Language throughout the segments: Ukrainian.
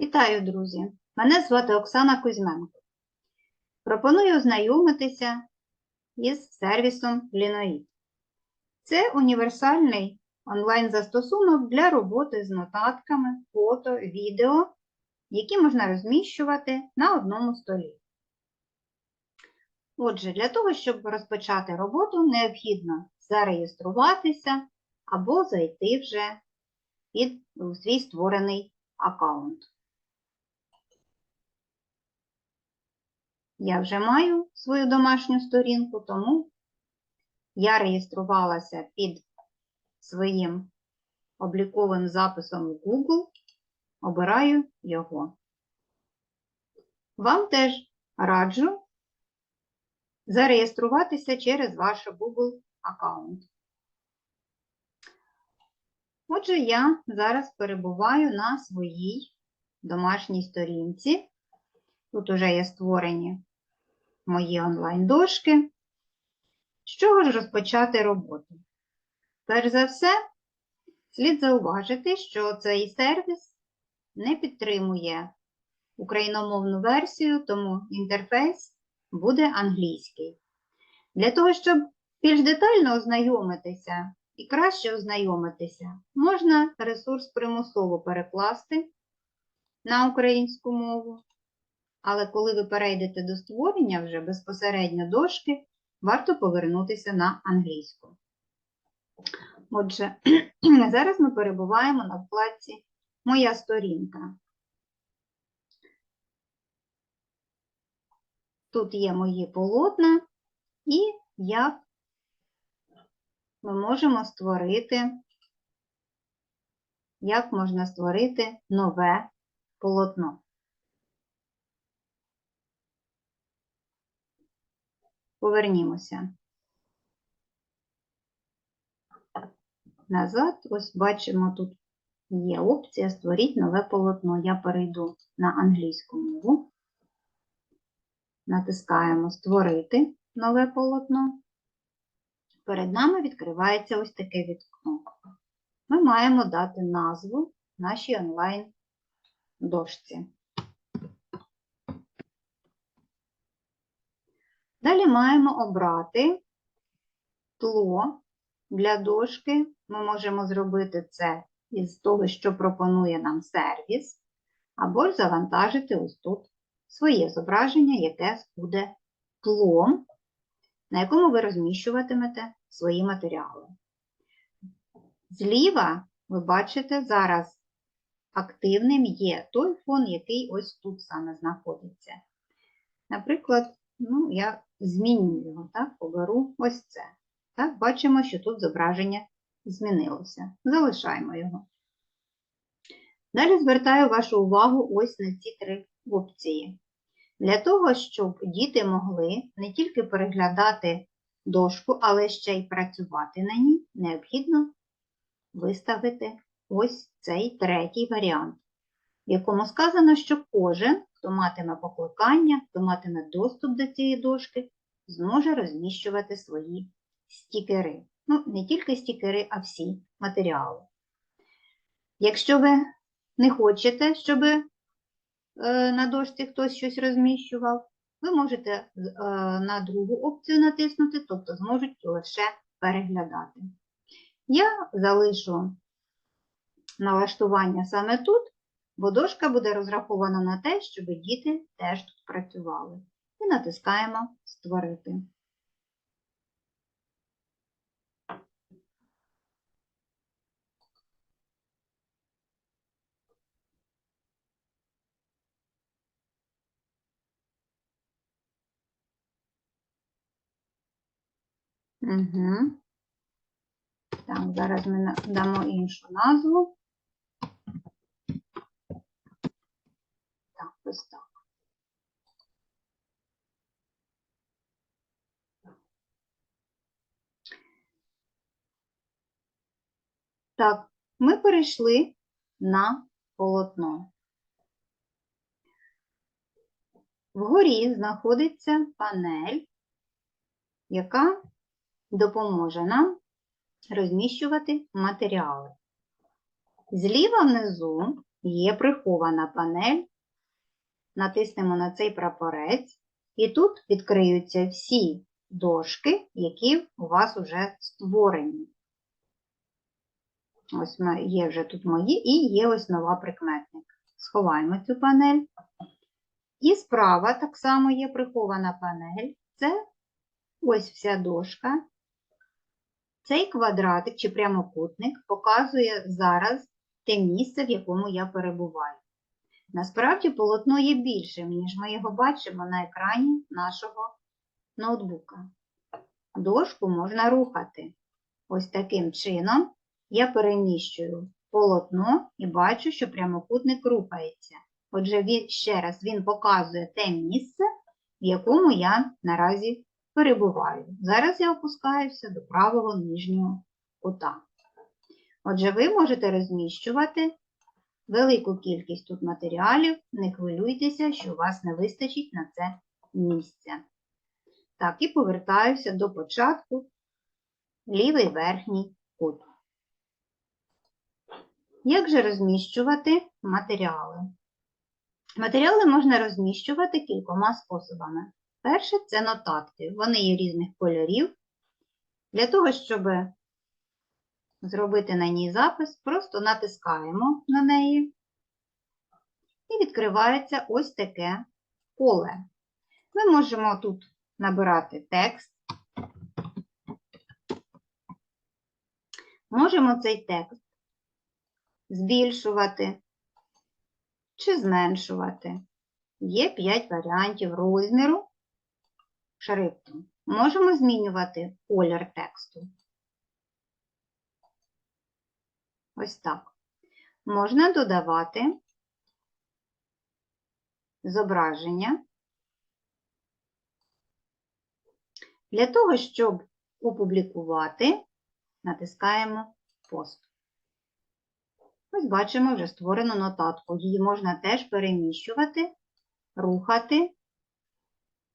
Вітаю, друзі! Мене звати Оксана Кузьменко. Пропоную ознайомитися із сервісом Linoid. Це універсальний онлайн-застосунок для роботи з нотатками, фото, відео, які можна розміщувати на одному столі. Отже, для того, щоб розпочати роботу, необхідно зареєструватися або зайти вже під свій створений аккаунт. Я вже маю свою домашню сторінку, тому я реєструвалася під своїм обліковим записом в Google, обираю його. Вам теж раджу зареєструватися через ваш Google аккаунт. Отже, я зараз перебуваю на своїй домашній сторінці. Тут уже є створені мої онлайн-дошки. З чого ж розпочати роботу? Перш за все, слід зауважити, що цей сервіс не підтримує україномовну версію, тому інтерфейс буде англійський. Для того, щоб більш детально ознайомитися і краще ознайомитися, можна ресурс примусово перекласти на українську мову. Але коли ви перейдете до створення вже безпосередньо дошки, варто повернутися на англійську. Отже, зараз ми перебуваємо на вкладці Моя сторінка. Тут є мої полотна, і як ми можемо створити, як можна створити нове полотно. Повернімося назад. Ось бачимо, тут є опція Створіть нове полотно. Я перейду на англійську мову. Натискаємо Створити нове полотно. Перед нами відкривається ось таке вікно. Ми маємо дати назву нашій онлайн-дошці. Далі маємо обрати тло для дошки. Ми можемо зробити це із того, що пропонує нам сервіс, або ж завантажити ось тут своє зображення, яке буде тлом, на якому ви розміщуватимете свої матеріали. Зліва, ви бачите, зараз активним є той фон, який ось тут саме знаходиться. Наприклад, ну, я зміню його, так, поберу ось це. Так, Бачимо, що тут зображення змінилося. Залишаємо його. Далі звертаю вашу увагу ось на ці три опції. Для того, щоб діти могли не тільки переглядати дошку, але ще й працювати на ній, необхідно виставити ось цей третій варіант, в якому сказано, що кожен, хто матиме покликання, хто матиме доступ до цієї дошки, зможе розміщувати свої стікери. Ну, не тільки стікери, а всі матеріали. Якщо ви не хочете, щоб на дошці хтось щось розміщував, ви можете е, на другу опцію натиснути, тобто зможуть лише переглядати. Я залишу налаштування саме тут, бо дошка буде розрахована на те, щоб діти теж тут працювали. І натискаємо Створити. Угу. Так, зараз ми дамо іншу назву. Так, ось так. Так, ми перейшли на полотно. Вгорі знаходиться панель, яка допоможе нам розміщувати матеріали. Зліва внизу є прихована панель. Натиснемо на цей прапорець, і тут відкриються всі дошки, які у вас вже створені. Ось є вже тут мої, і є ось нова прикметник. Сховаємо цю панель. І справа так само є прихована панель. Це ось вся дошка. Цей квадратик чи прямокутник показує зараз те місце, в якому я перебуваю. Насправді полотно є більшим, ніж ми його бачимо на екрані нашого ноутбука. Дошку можна рухати. Ось таким чином я переміщую полотно і бачу, що прямокутник рухається. Отже, він, ще раз він показує те місце, в якому я наразі перебуваю. Зараз я опускаюся до правого нижнього кута. Отже, ви можете розміщувати велику кількість тут матеріалів, не хвилюйтеся, що у вас не вистачить на це місця. Так, і повертаюся до початку лівий верхній кут. Як же розміщувати матеріали? Матеріали можна розміщувати кількома способами. Перше це нотатки. Вони є різних кольорів. Для того, щоб зробити на ній запис, просто натискаємо на неї і відкривається ось таке поле. Ми можемо тут набирати текст. Можемо цей текст збільшувати чи зменшувати. Є 5 варіантів розміру шрифту. Можемо змінювати колір тексту. Ось так. Можна додавати зображення. Для того, щоб опублікувати, натискаємо пост. Ось бачимо вже створену нотатку. Її можна теж переміщувати, рухати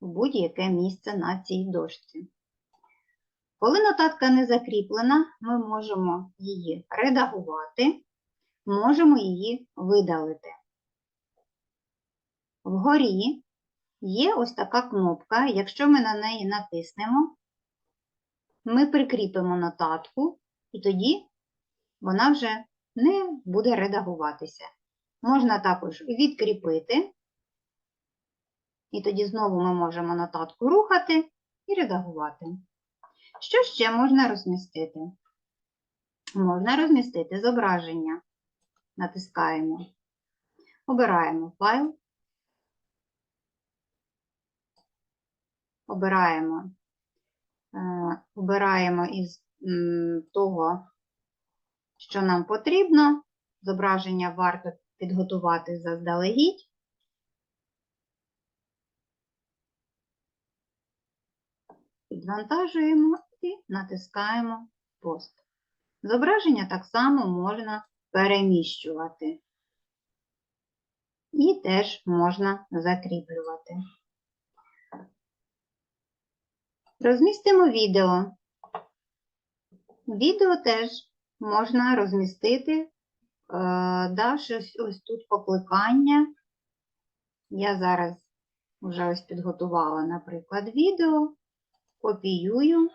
в будь-яке місце на цій дошці. Коли нотатка не закріплена, ми можемо її редагувати, можемо її видалити. Вгорі є ось така кнопка. Якщо ми на неї натиснемо, ми прикріпимо нотатку, і тоді вона вже не буде редагуватися. Можна також відкріпити, і тоді знову ми можемо нотатку рухати і редагувати. Що ще можна розмістити? Можна розмістити зображення. Натискаємо, обираємо файл, обираємо, е, обираємо із того, що нам потрібно. Зображення варто підготувати заздалегідь. Підвантажуємо і натискаємо пост. Зображення так само можна переміщувати. І теж можна закріплювати. Розмістимо відео. Відео теж можна розмістити, е, давши ось- ось тут покликання. Я зараз вже ось підготувала, наприклад, відео, копіюю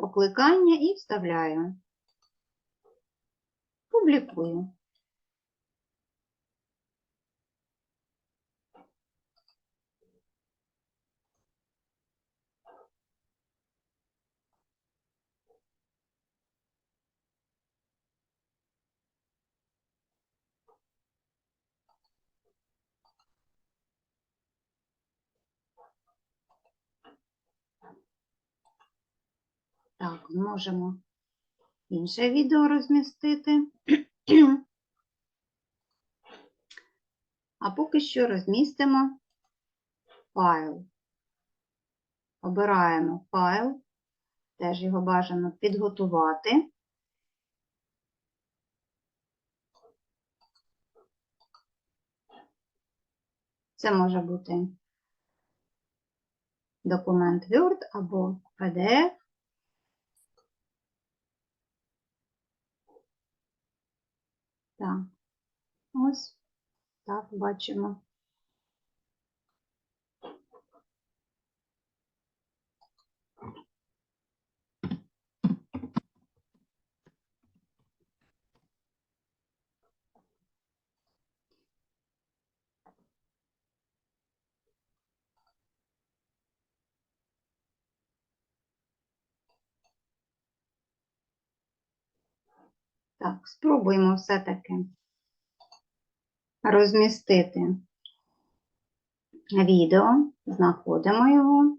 покликання і вставляю. Публікую. Так, можемо інше відео розмістити. А поки що розмістимо файл. Обираємо файл, теж його бажано підготувати. Це може бути документ Word або PDF. Так, ось так бачимо. Так, спробуємо все-таки розмістити відео, знаходимо його,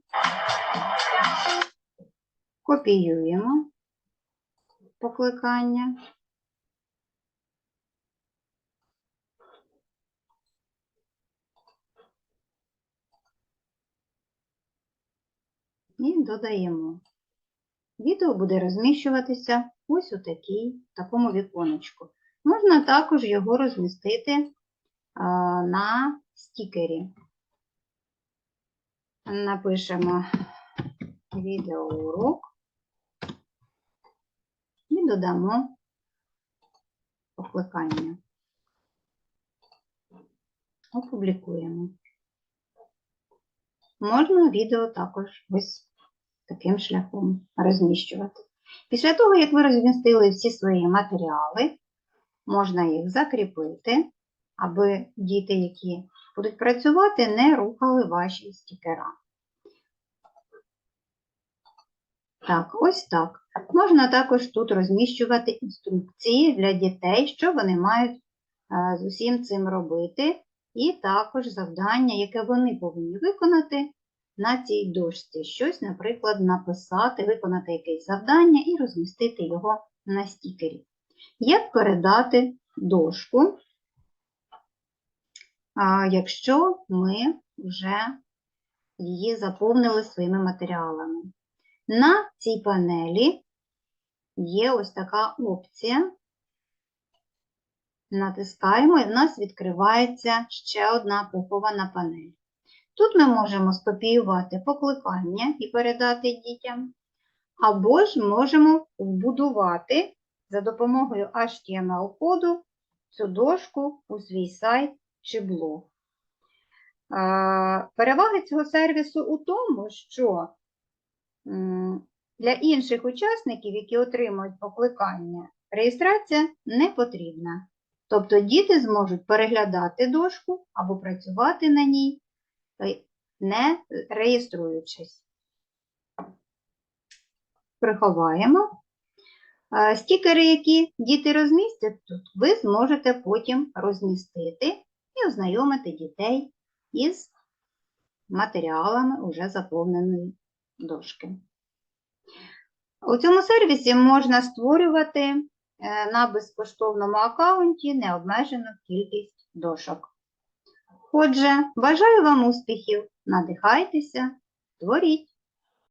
копіюємо покликання. І додаємо. Відео буде розміщуватися ось у такій, такому віконечку. Можна також його розмістити на стікері. Напишемо відеоурок і додамо покликання. Опублікуємо. Можна відео також ось таким шляхом розміщувати. Після того, як ви розмістили всі свої матеріали, можна їх закріпити, аби діти, які будуть працювати, не рухали ваші стікера. Так, ось так. Можна також тут розміщувати інструкції для дітей, що вони мають е, з усім цим робити, і також завдання, яке вони повинні виконати на цій дошці. Щось, наприклад, написати, виконати якесь завдання і розмістити його на стікері. Як передати дошку, якщо ми вже її заповнили своїми матеріалами? На цій панелі є ось така опція. Натискаємо, і в нас відкривається ще одна прихована панель. Тут ми можемо скопіювати покликання і передати дітям, або ж можемо вбудувати за допомогою HTML-коду цю дошку у свій сайт чи блог. Переваги цього сервісу у тому, що для інших учасників, які отримують покликання, реєстрація не потрібна. Тобто діти зможуть переглядати дошку або працювати на ній, не реєструючись. Приховаємо. Е, Стікери, які діти розмістять тут, ви зможете потім розмістити і ознайомити дітей із матеріалами уже заповненої дошки. У цьому сервісі можна створювати е, на безкоштовному аккаунті необмежену кількість дошок. Отже, бажаю вам успіхів, надихайтеся, творіть!